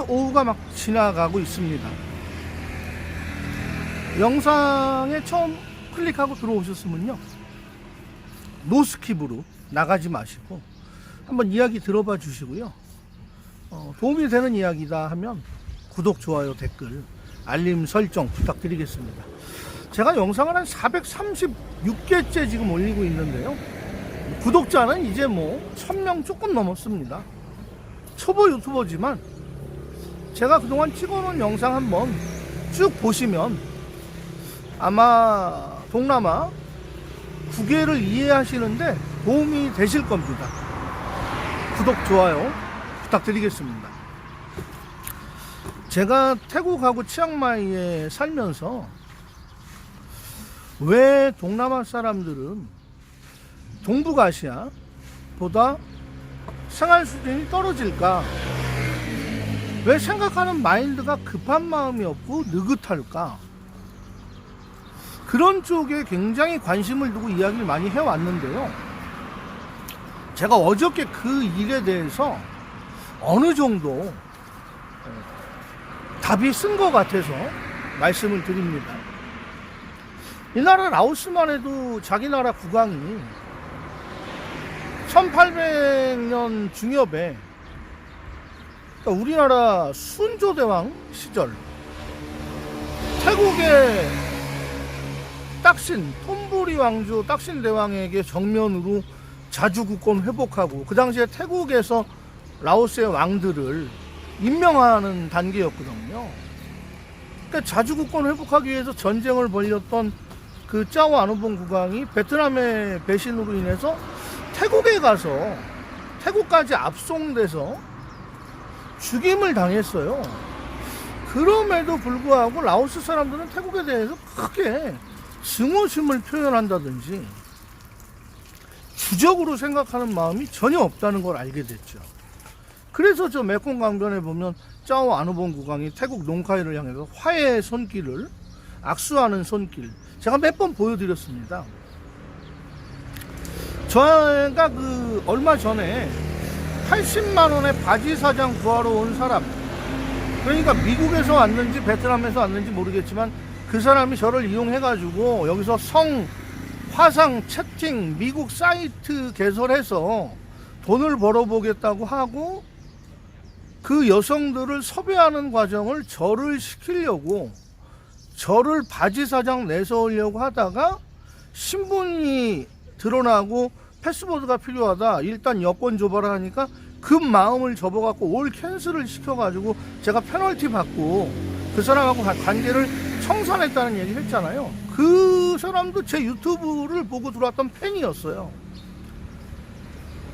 어제 오후가 막 지나가고 있습니다. 영상에 처음 클릭하고 들어오셨으면요. 노스킵으로 나가지 마시고 한번 이야기 들어봐 주시고요. 어, 도움이 되는 이야기다 하면 구독, 좋아요, 댓글, 알림 설정 부탁드리겠습니다. 제가 영상을 한 436개째 지금 올리고 있는데요. 구독자는 이제 뭐 1000명 조금 넘었습니다. 초보 유튜버지만 제가 그동안 찍어놓은 영상 한번 쭉 보시면 아마 동남아 국외를 이해하시는데 도움이 되실 겁니다. 구독, 좋아요 부탁드리겠습니다. 제가 태국하고 치앙마이에 살면서 왜 동남아 사람들은 동북아시아보다 생활 수준이 떨어질까? 왜 생각하는 마인드가 급한 마음이 없고 느긋할까? 그런 쪽에 굉장히 관심을 두고 이야기를 많이 해왔는데요. 제가 어저께 그 일에 대해서 어느 정도 어, 답이 쓴 것 같아서 말씀을 드립니다. 이 나라 라오스만 해도 자기 나라 국왕이 1800년 중엽에 그러니까 우리나라 순조대왕 시절 태국의 딱신 톰보리 왕조 딱신 대왕에게 정면으로 자주국권 회복하고 그 당시에 태국에서 라오스의 왕들을 임명하는 단계였거든요. 그러니까 자주국권 회복하기 위해서 전쟁을 벌였던 그 짜오 아누봉 국왕이 베트남의 배신으로 인해서 태국에 가서 태국까지 압송돼서 죽임을 당했어요. 그럼에도 불구하고 라오스 사람들은 태국에 대해서 크게 증오심을 표현한다든지 주적으로 생각하는 마음이 전혀 없다는 걸 알게 됐죠. 그래서 저 메콩 강변에 보면 짜오 아누봉 국왕이 태국 농카이를 향해서 화해의 손길을 악수하는 손길 제가 몇 번 보여드렸습니다. 저가 그 얼마 전에 80만 원의 바지 사장 구하러 온 사람. 그러니까 미국에서 왔는지 베트남에서 왔는지 모르겠지만 그 사람이 저를 이용해 가지고 여기서 성 화상 채팅 미국 사이트 개설해서 돈을 벌어보겠다고 하고 그 여성들을 섭외하는 과정을 저를 시키려고 저를 바지 사장 내세우려고 하다가 신분이 드러나고 패스보드가 필요하다. 일단 여권 줘봐라 하니까 그 마음을 접어갖고 올 캔슬을 시켜가지고 제가 페널티 받고 그 사람하고 관- 관계를 청산했다는 얘기 했잖아요. 그 사람도 제 유튜브를 보고 들어왔던 팬이었어요.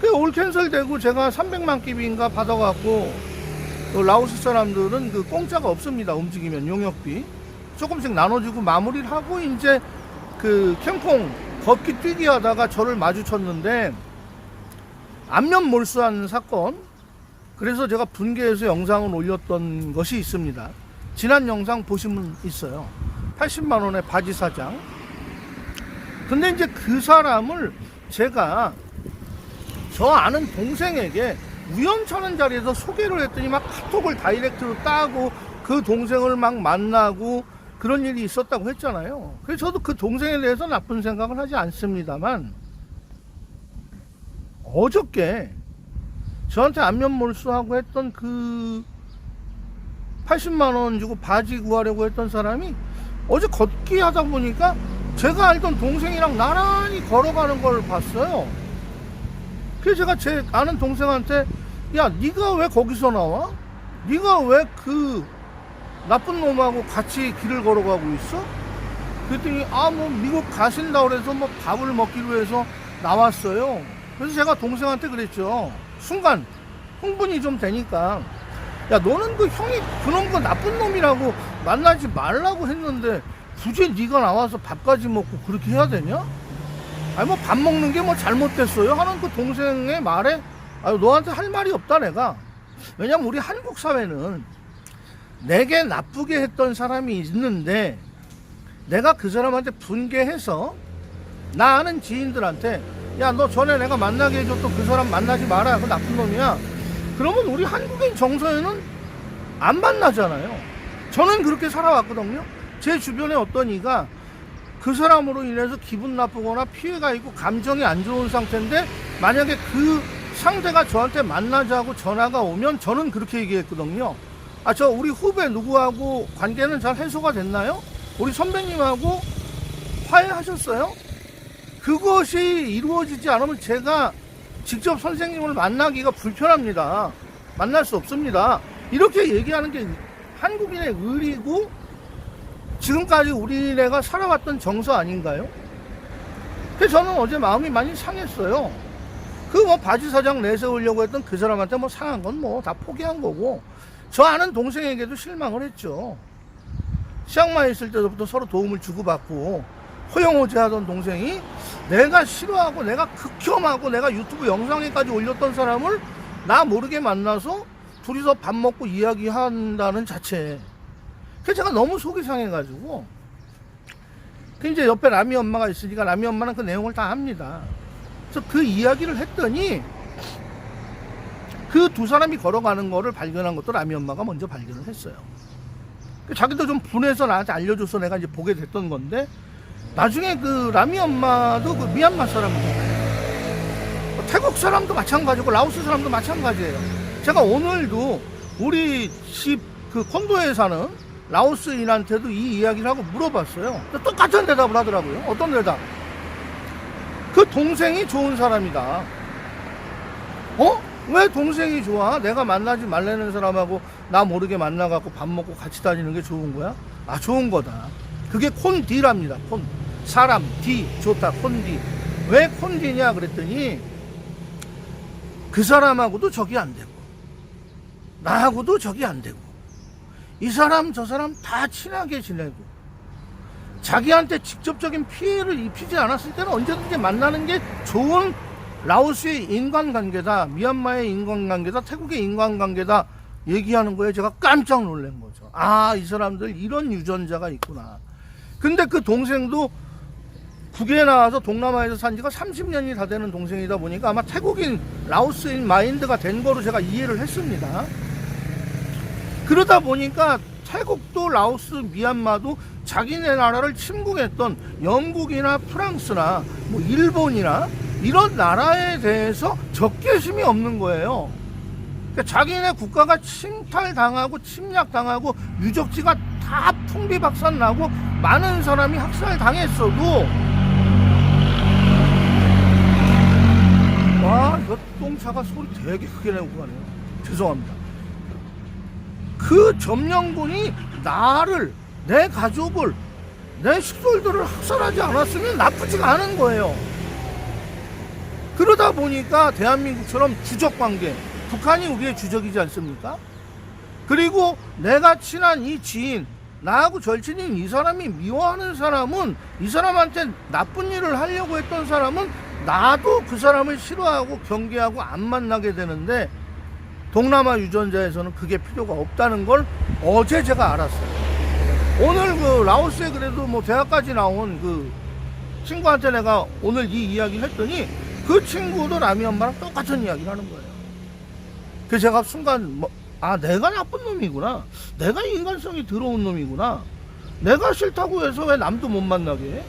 그올 캔슬 되고 제가 300만 끼비인가 받아갖고 또 라오스 사람들은 그 공짜가 없습니다. 움직이면 용역비 조금씩 나눠주고 마무리를 하고 이제 그 캠콩 걷기 뛰기 하다가 저를 마주쳤는데 안면 몰수한 사건 그래서 제가 분개해서 영상을 올렸던 것이 있습니다. 지난 영상 보시면 있어요. 80만 원의 바지 사장. 근데 이제 그 사람을 제가 저 아는 동생에게 우연찮은 자리에서 소개를 했더니 막 카톡을 다이렉트로 따고 그 동생을 막 만나고 그런 일이 있었다고 했잖아요. 그래서 저도 그 동생에 대해서 나쁜 생각을 하지 않습니다만 어저께 저한테 안면 몰수하고 했던 그 80만 원 주고 바지 구하려고 했던 사람이 어제 걷기 하다 보니까 제가 알던 동생이랑 나란히 걸어가는 걸 봤어요. 그래서 제가 제 아는 동생한테 야 네가 왜 거기서 나와? 네가 왜 그 나쁜 놈하고 같이 길을 걸어가고 있어? 그랬더니 아 뭐 미국 가신다 그래서 뭐 밥을 먹기로 해서 나왔어요. 그래서 제가 동생한테 그랬죠. 순간 흥분이 좀 되니까 야 너는 그 형이 그놈 그 나쁜 놈이라고 만나지 말라고 했는데 굳이 네가 나와서 밥까지 먹고 그렇게 해야 되냐? 아니 뭐 밥 먹는 게 뭐 잘못됐어요 하는 그 동생의 말에 아유 너한테 할 말이 없다 내가 왜냐면 우리 한국 사회는 내게 나쁘게 했던 사람이 있는데 내가 그 사람한테 분개해서 나 아는 지인들한테 야 너 전에 내가 만나게 해줬던 그 사람 만나지 마라 그 나쁜 놈이야 그러면 우리 한국인 정서에는 안 만나잖아요. 저는 그렇게 살아왔거든요. 제 주변에 어떤 이가 그 사람으로 인해서 기분 나쁘거나 피해가 있고 감정이 안 좋은 상태인데 만약에 그 상대가 저한테 만나자고 전화가 오면 저는 그렇게 얘기했거든요. 아, 저 우리 후배 누구하고 관계는 잘 해소가 됐나요? 우리 선배님하고 화해하셨어요? 그것이 이루어지지 않으면 제가 직접 선생님을 만나기가 불편합니다. 만날 수 없습니다. 이렇게 얘기하는 게 한국인의 의리고 지금까지 우리네가 살아왔던 정서 아닌가요? 그래서 저는 어제 마음이 많이 상했어요. 그 뭐 바지 사장 내세우려고 했던 그 사람한테 뭐 상한 건 뭐 다 포기한 거고 저 아는 동생에게도 실망을 했죠. 치앙마이 있을 때부터 서로 도움을 주고받고 허용호제하던 동생이 내가 싫어하고 내가 극혐하고 내가 유튜브 영상에까지 올렸던 사람을 나 모르게 만나서 둘이서 밥 먹고 이야기한다는 자체. 그래서 제가 너무 속이 상해가지고 그 이제 옆에 라미 엄마가 있으니까 라미 엄마는 그 내용을 다 압니다. 그래서 그 이야기를 했더니 그 두 사람이 걸어가는 거를 발견한 것도 라미 엄마가 먼저 발견을 했어요. 그 자기도 좀 분해서 나한테 알려줘서 내가 이제 보게 됐던 건데 나중에 그 라미 엄마도 그 미얀마 사람이잖아요. 뭐 태국 사람도 마찬가지고 라오스 사람도 마찬가지예요. 제가 오늘도 우리 집 그 콘도에 사는 라오스인한테도 이 이야기를 하고 물어봤어요. 똑같은 대답을 하더라고요. 어떤 대답? 그 동생이 좋은 사람이다. 어? 왜 동생이 좋아? 내가 만나지 말라는 사람하고 나 모르게 만나갖고 밥 먹고 같이 다니는 게 좋은 거야? 아, 좋은 거다. 그게 콘디랍니다. 콘. 사람, 디. 좋다. 콘디. 왜 콘디냐? 그랬더니 그 사람하고도 적이 안 되고 나하고도 적이 안 되고 이 사람 저 사람 다 친하게 지내고 자기한테 직접적인 피해를 입히지 않았을 때는 언제든지 만나는 게 좋은 라오스의 인간관계다 미얀마의 인간관계다 태국의 인간관계다 얘기하는 거에 제가 깜짝 놀란 거죠. 아 이 사람들 이런 유전자가 있구나. 근데 그 동생도 국외에 나와서 동남아에서 산 지가 30년이 다 되는 동생이다 보니까 아마 태국인 라오스인 마인드가 된 거로 제가 이해를 했습니다. 그러다 보니까 태국도 라오스, 미얀마도 자기네 나라를 침공했던 영국이나 프랑스나 뭐 일본이나 이런 나라에 대해서 적개심이 없는 거예요. 그러니까 자기네 국가가 침탈당하고 침략당하고 유적지가 다 풍비박산 나고 많은 사람이 학살당했어도 와, 이거 똥차가 소리 되게 크게 내고 가네요. 죄송합니다. 그 점령군이 나를 내 가족을 내 식솔들을 학살하지 않았으면 나쁘지가 않은 거예요. 그러다 보니까 대한민국처럼 주적 관계, 북한이 우리의 주적이지 않습니까? 그리고 내가 친한 이 지인, 나하고 절친인 이 사람이 미워하는 사람은 이 사람한테 나쁜 일을 하려고 했던 사람은 나도 그 사람을 싫어하고 경계하고 안 만나게 되는데 동남아 유전자에서는 그게 필요가 없다는 걸 어제 제가 알았어요. 오늘 그 라오스에 그래도 뭐 대학까지 나온 그 친구한테 내가 오늘 이 이야기를 했더니 그 친구도 라미 엄마랑 똑같은 이야기를 하는 거예요. 그래서 제가 순간 뭐, 아 내가 나쁜 놈이구나. 내가 인간성이 들어온 놈이구나. 내가 싫다고 해서 왜 남도 못 만나게 해?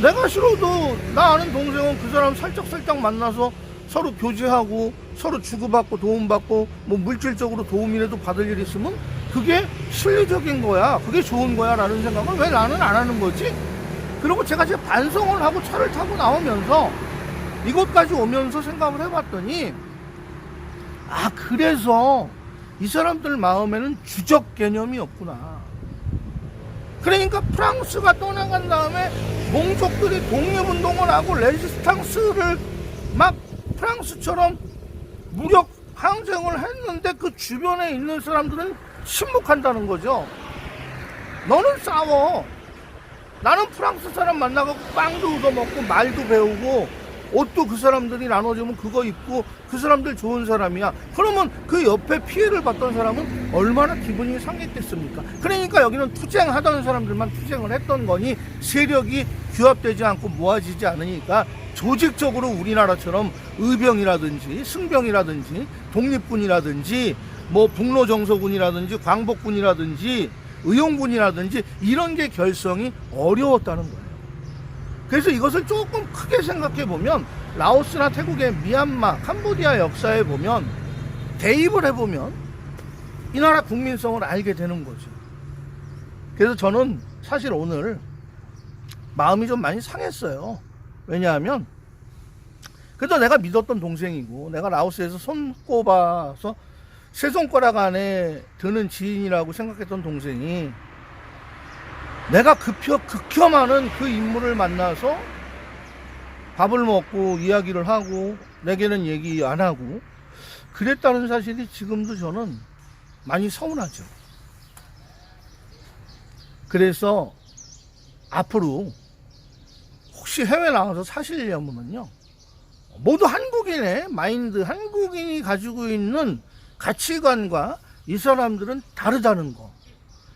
내가 싫어도 나 아는 동생은 그 사람 살짝살짝 만나서 서로 교제하고 서로 주고받고 도움받고 뭐 물질적으로 도움이라도 받을 일 있으면 그게 실리적인 거야. 그게 좋은 거야. 라는 생각을 왜 나는 안 하는 거지? 그리고 제가 지금 반성을 하고 차를 타고 나오면서 이곳까지 오면서 생각을 해봤더니 아, 그래서 이 사람들 마음에는 주적 개념이 없구나. 그러니까 프랑스가 떠나간 다음에 몽족들이 독립운동을 하고 레지스탕스를 막 프랑스처럼 무력 항쟁을 했는데 그 주변에 있는 사람들은 침묵한다는 거죠. 너는 싸워. 나는 프랑스 사람 만나고 빵도 얻어먹고 말도 배우고 옷도 그 사람들이 나눠주면 그거 입고 그 사람들 좋은 사람이야. 그러면 그 옆에 피해를 봤던 사람은 얼마나 기분이 상했겠습니까? 그러니까 여기는 투쟁하던 사람들만 투쟁을 했던 거니 세력이 규합되지 않고 모아지지 않으니까 조직적으로 우리나라처럼 의병이라든지 승병이라든지 독립군이라든지 뭐 북로정서군이라든지 광복군이라든지 의용군이라든지 이런 게 결성이 어려웠다는 거예요. 그래서 이것을 조금 크게 생각해 보면 라오스나 태국의 미얀마, 캄보디아 역사에 보면 대입을 해보면 이 나라 국민성을 알게 되는 거죠. 그래서 저는 사실 오늘 마음이 좀 많이 상했어요. 왜냐하면 그래도 내가 믿었던 동생이고 내가 라오스에서 손꼽아서 세 손가락 안에 드는 지인이라고 생각했던 동생이 내가 급혀 극혐하는 그 인물을 만나서 밥을 먹고 이야기를 하고 내게는 얘기 안 하고 그랬다는 사실이 지금도 저는 많이 서운하죠. 그래서 앞으로 혹시 해외 나가서 사시려면요. 모두 한국인의 마인드, 한국인이 가지고 있는 가치관과 이 사람들은 다르다는 거.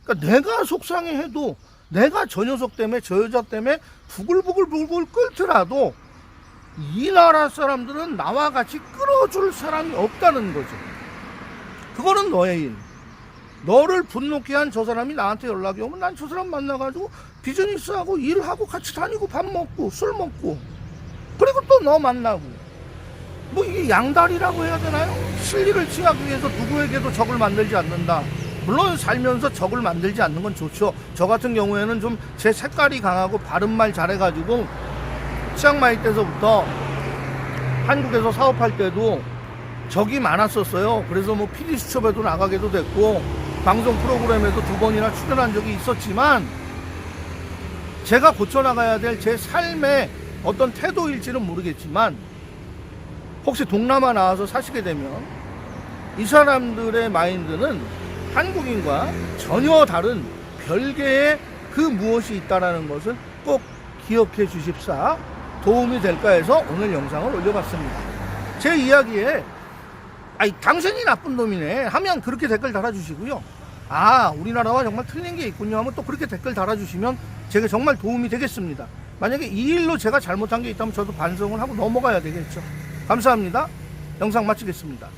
그러니까 내가 속상해해도 내가 저 녀석 때문에 저 여자 때문에 부글부글 부글 끓더라도 이 나라 사람들은 나와 같이 끌어줄 사람이 없다는 거죠. 그거는 너의 일. 너를 분노케 한 저 사람이 나한테 연락이 오면 난 저 사람 만나가지고 비즈니스하고 일하고 같이 다니고 밥 먹고 술 먹고 그리고 또 너 만나고 뭐 이게 양다리라고 해야 되나요? 실리를 취하기 위해서 누구에게도 적을 만들지 않는다. 물론 살면서 적을 만들지 않는 건 좋죠. 저 같은 경우에는 좀 제 색깔이 강하고 바른말 잘해가지고 치앙마이 때서부터 한국에서 사업할 때도 적이 많았었어요. 그래서 뭐 PD 수첩에도 나가게도 됐고 방송 프로그램에도 두 번이나 출연한 적이 있었지만 제가 고쳐나가야 될 제 삶의 어떤 태도일지는 모르겠지만 혹시 동남아 나와서 사시게 되면 이 사람들의 마인드는 한국인과 전혀 다른 별개의 그 무엇이 있다라는 것을 꼭 기억해 주십사 도움이 될까 해서 오늘 영상을 올려봤습니다. 제 이야기에 아이 당신이 나쁜 놈이네 하면 그렇게 댓글 달아주시고요. 아 우리나라와 정말 틀린 게 있군요 하면 또 그렇게 댓글 달아주시면 제가 정말 도움이 되겠습니다. 만약에 이 일로 제가 잘못한 게 있다면 저도 반성을 하고 넘어가야 되겠죠. 감사합니다. 영상 마치겠습니다.